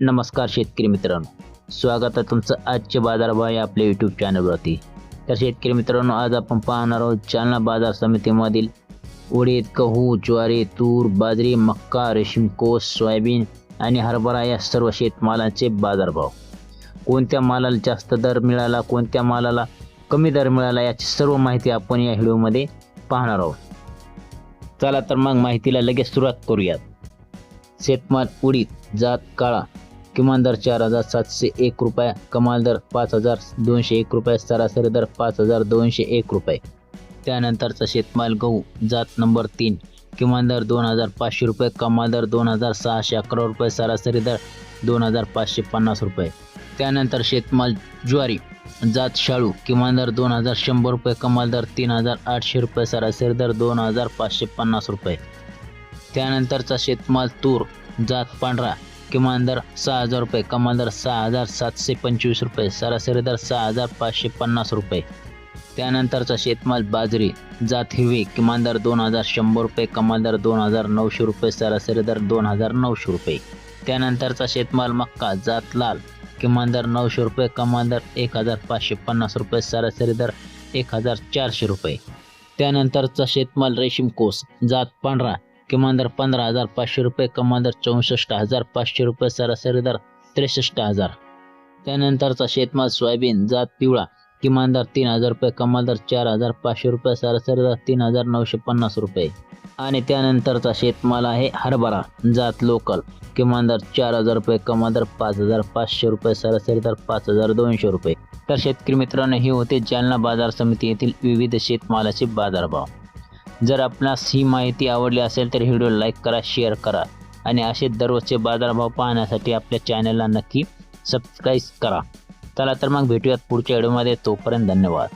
नमस्कार शेतकरी मित्रांनो. स्वागत आहे तुमचं आजचे बाजारभाव या आपल्या यूट्यूब चॅनलवरती तर शेतकरी मित्रांनो आज आपण पाहणार आहोत जालना बाजार समितीमधील उडीद गहू ज्वारी तूर बाजरी मक्का रेशीम कोस सोयाबीन आणि हरभरा या सर्व शेतमालांचे बाजारभाव. कोणत्या मालाला जास्त दर मिळाला कोणत्या मालाला कमी दर मिळाला याची सर्व माहिती आपण या व्हिडिओमध्ये पाहणार आहोत. चला तर मग माहितीला लगेच सुरुवात करूयात. शेतमाल उडीद जात काळा किमान दर चार हजार सातशे एक रुपये कमाल दर पाच हजार दोनशे एक रुपये सरासरी दर पाच हजार दोनशे एक रुपये. त्यानंतरचा शेतमाल गहू जात नंबर तीन किमान दर दोन हजार पाचशे रुपये कमाल दर दोन हजार सहाशे अकरा रुपये सरासरी दर दोन हजार पाचशे पन्नास रुपये. त्यानंतर शेतमाल ज्वारी जात शाळू किमान दर दोन हजार शंभर रुपये कमाल दर तीन हजार आठशे रुपये सरासरी दर दोन हजार पाचशे पन्नास रुपये. त्यानंतरचा शेतमाल तूर जात पांढरा किमान दर सहा हजार रुपये कमाल दर सहा हजार सातशे पंचवीस रुपये सरासरी दर सहा हजार पाचशे पन्नास रुपये. त्यानंतरचा शेतमाल बाजरी जात हिरवी किमान दर दोन हजार शंभर रुपये कमाल दर दोन हजार नऊशे रुपये सरासरी दर दोन हजार नऊशे रुपये. त्यानंतरचा शेतमाल मक्का जात लाल किमान दर नऊशे रुपये कमाल दर एक हजार पाचशे पन्नास रुपये सरासरी दर एक हजार चारशे रुपये. त्यानंतरचा शेतमाल रेशीम कोस जात पांढरा किमान दर पंधरा हजार पाचशे रुपये कमान दर चौसष्ट हजार पाचशे रुपये सरासरी दर त्रेसष्ट हजार. त्यानंतरचा शेतमाल सोयाबीन जात पिवळा किमान दर तीन हजार रुपये कमाल दर चार हजार पाचशे रुपये सरासरी दर तीन हजार नऊशे पन्नास रुपये. आणि त्यानंतरचा शेतमाल आहे हरभरा जात लोकल किमान दर चार हजार रुपये कमाल दर पाच हजार पाचशे रुपये सरासरी दर पाच हजार दोनशे रुपये. तर शेतकरी मित्रांनो हे होते जालना बाजार समिती येथील विविध शेतमालाचे बाजारभाव. जर आपणास ही माहिती आवडली असेल तर व्हिडिओ लाईक करा शेअर करा आणि असे दररोजचे बाजारभाव पाहण्यासाठी आपल्या चॅनलला नक्की सबस्क्राईब करा. चला तर मग भेटूयात पुढच्या व्हिडिओमध्ये. तोपर्यंत धन्यवाद.